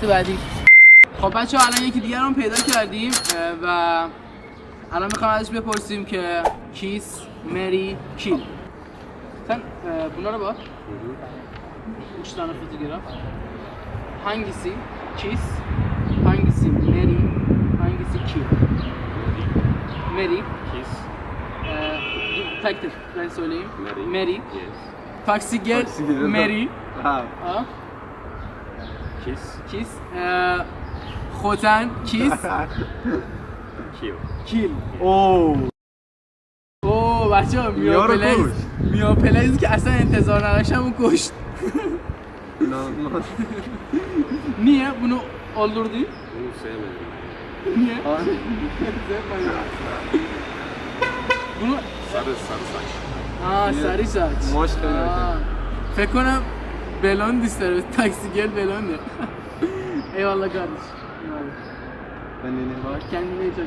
تو بعدی. خب بچه ها الان یکی دیگر رو پیدا کردیم و الان می‌خوام ازش بپرسیم که کیس مری کی؟ تن بنا رو باز اوش تن رو کیس هنگیسی مری هنگیسی کی؟ مری. کیس. تکتر لنسولیم مری. مری. تاکسی گرد. مری. Kiss. Kiss. E, خوتن kiss, Kill. kill. Oo. اوه بچه ها میا رو میاپلیز کشت. میاپلیز که اصلا انتظار نداشتم اون کشت İnanılmaz. Niye bunu öldürdü? Bunu sevmedim. Niye? Abi. bunu Sarı sarı saç. Aa Niye? sarı saç. Maç Aa, dönerken. Fekk ona belon ister. Taksi gel belon ya. Eyvallah kardeş. Eyvallah. Ben de ne var? Kendine bak.